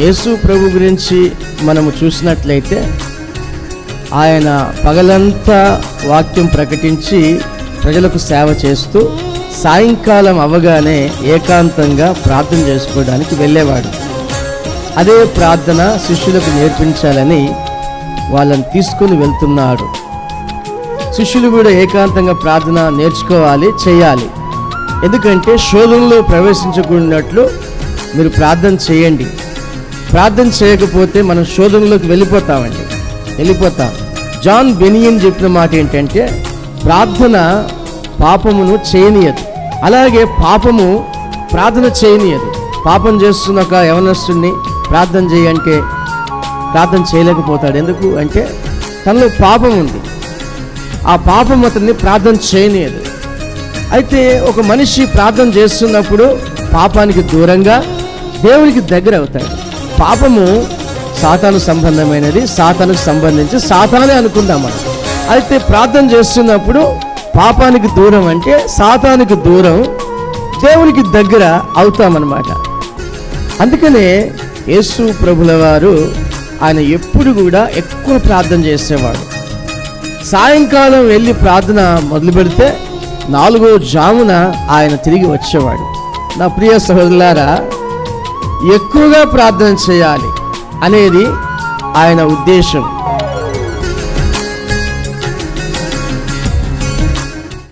యేసు ప్రభు గురించి మనము చూసినట్లయితే ఆయన పగలంతా వాక్యం ప్రకటించి ప్రజలకు సేవ చేస్తూ సాయంకాలం అవగానే ఏకాంతంగా ప్రార్థన చేసుకోవడానికి వెళ్ళేవాడు. అదే ప్రార్థన శిష్యులకు నేర్పించాలని వాళ్ళని తీసుకుని వెళ్తున్నాడు. శిష్యులు కూడా ఏకాంతంగా ప్రార్థన నేర్చుకోవాలి చేయాలి. ఎందుకంటే శోధనలో ప్రవేశించకున్నట్లు మీరు ప్రార్థన చేయండి. ప్రార్థన చేయకపోతే మనం శోధనలోకి వెళ్ళిపోతామండి. వెళ్ళిపోతాం. జాన్ బెనియన్ చెప్పిన మాట ఏంటంటే ప్రార్థన పాపమును చేయనీయదు. అలాగే పాపము ప్రార్థన చేయనీయదు. పాపం చేస్తున్న ఒక యవనస్తుడిని ప్రార్థన చేయంటే ప్రార్థన చేయలేకపోతాడు. ఎందుకు అంటే తనలో పాపం ఉంది. ఆ పాపం అతన్ని ప్రార్థన చేయనీయదు. అయితే ఒక మనిషి ప్రార్థన చేస్తున్నప్పుడు పాపానికి దూరంగా దేవునికి దగ్గర అవుతాడు. పాపము సాతాను సంబంధమైనది సాతానుకు సంబంధించి సాతానే అనుకుందాం మనం. అయితే ప్రార్థన చేస్తున్నప్పుడు పాపానికి దూరం అంటే సాతానికి దూరం దేవునికి దగ్గర అవుతామన్నమాట. అందుకనే యేసు ప్రభుల వారు ఆయన ఎప్పుడు కూడా ఎక్కువ ప్రార్థన చేసేవాడు. సాయంకాలం వెళ్ళి ప్రార్థన మొదలు పెడితే నాలుగో జామున ఆయన తిరిగి వచ్చేవాడు. నా ప్రియ సహోదరులారా ఎక్కువగా ప్రార్థన చేయాలి అనేది ఆయన ఉద్దేశం.